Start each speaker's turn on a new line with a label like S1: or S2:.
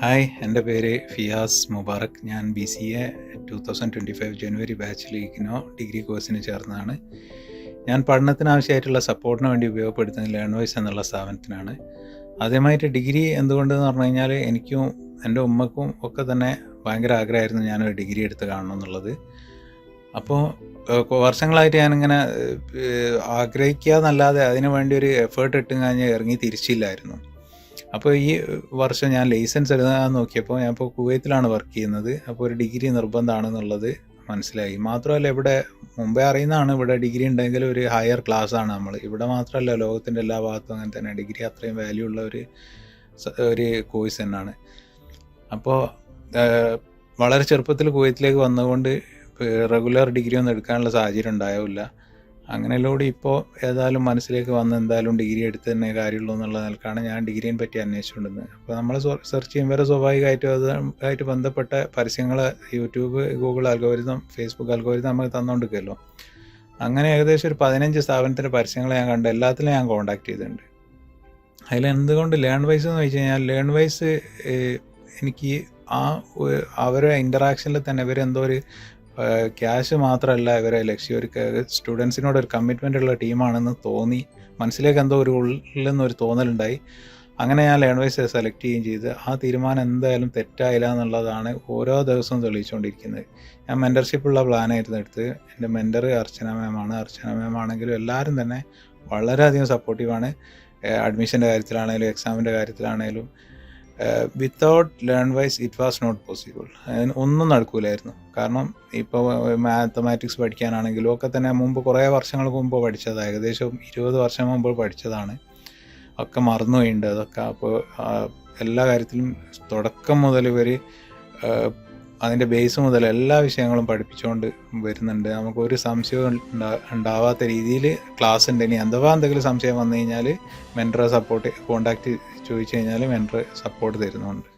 S1: Hi എന്റെ പേര് ഫിയാസ് മുബാറക്. ഞാൻ B C A two thousand twenty five January ബാച്ചിലേക്കിനോ degree കോഴ്സിന് ചേർന്നതാണ്. ഞാൻ പഠനത്തിനാവശ്യമായിട്ടുള്ള സപ്പോർട്ടിന് വേണ്ടി ഉപയോഗപ്പെടുത്തുന്ന ലേൺ എന്നുള്ള സ്ഥാപനത്തിനാണ്. ആദ്യമായിട്ട് ഡിഗ്രി എന്തുകൊണ്ടെന്ന് പറഞ്ഞു കഴിഞ്ഞാൽ എനിക്കും എന്റെ ഉമ്മക്കും ഒക്കെ തന്നെ ഭയങ്കര ആഗ്രഹമായിരുന്നു ഞാനൊരു ഡിഗ്രി എടുത്ത് കാണണം എന്നുള്ളത്. അപ്പോൾ വർഷങ്ങളായിട്ട് ഞാനിങ്ങനെ ആഗ്രഹിക്കുക എന്നല്ലാതെ അതിനു വേണ്ടി ഒരു എഫേർട്ട് ഇട്ടും കഴിഞ്ഞ് ഇറങ്ങി തിരിച്ചില്ലായിരുന്നു. അപ്പോൾ ഈ വർഷം ഞാൻ ലൈസൻസ് എടുക്കാൻ നോക്കിയപ്പോൾ ഞാൻ ഇപ്പോൾ കുവൈത്തിലാണ് വർക്ക് ചെയ്യുന്നത്. അപ്പോൾ ഒരു ഡിഗ്രി നിർബന്ധമാണെന്നുള്ളത് മനസ്സിലായി. മാത്രമല്ല ഇവിടെ മുമ്പേ അറിയുന്നതാണ് ഇവിടെ ഡിഗ്രി ഉണ്ടെങ്കിൽ ഒരു ഹയർ ക്ലാസ് ആണ് നമ്മൾ. ഇവിടെ മാത്രമല്ല ലോകത്തിന്റെ എല്ലാ ഭാഗത്തും അങ്ങനെ തന്നെ ഡിഗ്രി അത്രയും വാല്യൂ ഉള്ള ഒരു ഒരു കോഴ്സ് തന്നെയാണ്. അപ്പോൾ വളരെ ചെറുപ്പത്തിൽ കുവൈത്തിലേക്ക് വന്നതുകൊണ്ട് റെഗുലർ ഡിഗ്രി ഒന്നും എടുക്കാനുള്ള സാഹചര്യം ഉണ്ടാവില്ല അങ്ങനെയല്ലോടെ ഇപ്പോൾ ഏതായാലും മനസ്സിലേക്ക് വന്ന് എന്തായാലും ഡിഗ്രി എടുത്ത് തന്നെ കാര്യമുള്ളൂ എന്നുള്ള നിലക്കാണ് ഞാൻ ഡിഗ്രിയെ പറ്റി അന്വേഷിച്ചുകൊണ്ടിരുന്നത് അപ്പോൾ നമ്മൾ സെർച്ച് ചെയ്യുമ്പോൾ സ്വാഭാവികമായിട്ടും അതുമായിട്ട് ബന്ധപ്പെട്ട പരസ്യങ്ങൾ YouTube Google algorithm Facebook algorithm നമുക്ക് തന്നുകൊണ്ടിരിക്കുമല്ലോ അങ്ങനെ ഏകദേശം ഒരു പതിനഞ്ച് സ്ഥാപനത്തിന്റെ പരസ്യങ്ങൾ ഞാൻ കണ്ട് എല്ലാത്തിലും ഞാൻ കോൺടാക്ട് ചെയ്തിട്ടുണ്ട്. അതിൽ എന്തുകൊണ്ട് ലേൺ വൈസ് എന്ന് വെച്ച് കഴിഞ്ഞാൽ ലേൺ വൈസ് എനിക്ക് ആ അവരെ ഇന്ററാക്ഷനിൽ തന്നെ ഇവരെന്തോ ഒരു ക്യാഷ് മാത്രമല്ല ഇവരെ ലക്ഷ്യം ഒരു സ്റ്റുഡൻസിനോട് ഒരു കമ്മിറ്റ്മെന്റ് ഉള്ള ടീമാണെന്ന് തോന്നി. മനസ്സിലേക്ക് എന്തോ ഒരു ഉള്ളിൽ നിന്നൊരു തോന്നലുണ്ടായി. അങ്ങനെ ഞാൻ ലേൺ വൈസ് സെലക്ട് ചെയ്യുകയും ചെയ്ത്. ആ തീരുമാനം എന്തായാലും തെറ്റായില്ല എന്നുള്ളതാണ് ഓരോ ദിവസവും തെളിയിച്ചുകൊണ്ടിരിക്കുന്നത്. ഞാൻ മെന്റർഷിപ്പുള്ള പ്ലാനായിരുന്നു എടുത്ത് എന്റെ മെന്റർ അർച്ചന മാമാണ് അർച്ചന മാമാണെങ്കിലും എല്ലാവരും തന്നെ വളരെയധികം സപ്പോർട്ടീവാണ് അഡ്മിഷന്റെ കാര്യത്തിലാണെങ്കിലും എക്സാമിന്റെ കാര്യത്തിലാണേലും without learn wise it was not possible അതിന് ഒന്നും നടക്കൂലായിരുന്നു. കാരണം ഇപ്പോൾ മാത്തമാറ്റിക്സ് പഠിക്കാനാണെങ്കിലും ഒക്കെ തന്നെ മുമ്പ് കുറേ വർഷങ്ങൾക്ക് മുമ്പ് പഠിച്ചത്. ഏകദേശം ഇരുപത് വർഷം മുമ്പ് പഠിച്ചതാണ്. ഒക്കെ മറന്നുപോയിട്ടുണ്ട് അതൊക്കെ. അപ്പോൾ എല്ലാ കാര്യത്തിലും തുടക്കം മുതൽ ഇവർ അതിന്റെ ബേസ് മുതൽ എല്ലാ വിഷയങ്ങളും പഠിപ്പിച്ചുകൊണ്ട് വരുന്നുണ്ട്. നമുക്ക് ഒരു ഉണ്ടാ- ഉണ്ടാവാത്ത രീതിയിൽ ക്ലാസ് ഉണ്ട്. ഇനി അഥവാ എന്തെങ്കിലും സംശയം വന്നു കഴിഞ്ഞാൽ മെന്ററെ സപ്പോർട്ട് കോണ്ടാക്ട് ചോദിച്ചു കഴിഞ്ഞാൽ മെന്റർ സപ്പോർട്ട് തരുന്നുണ്ട്.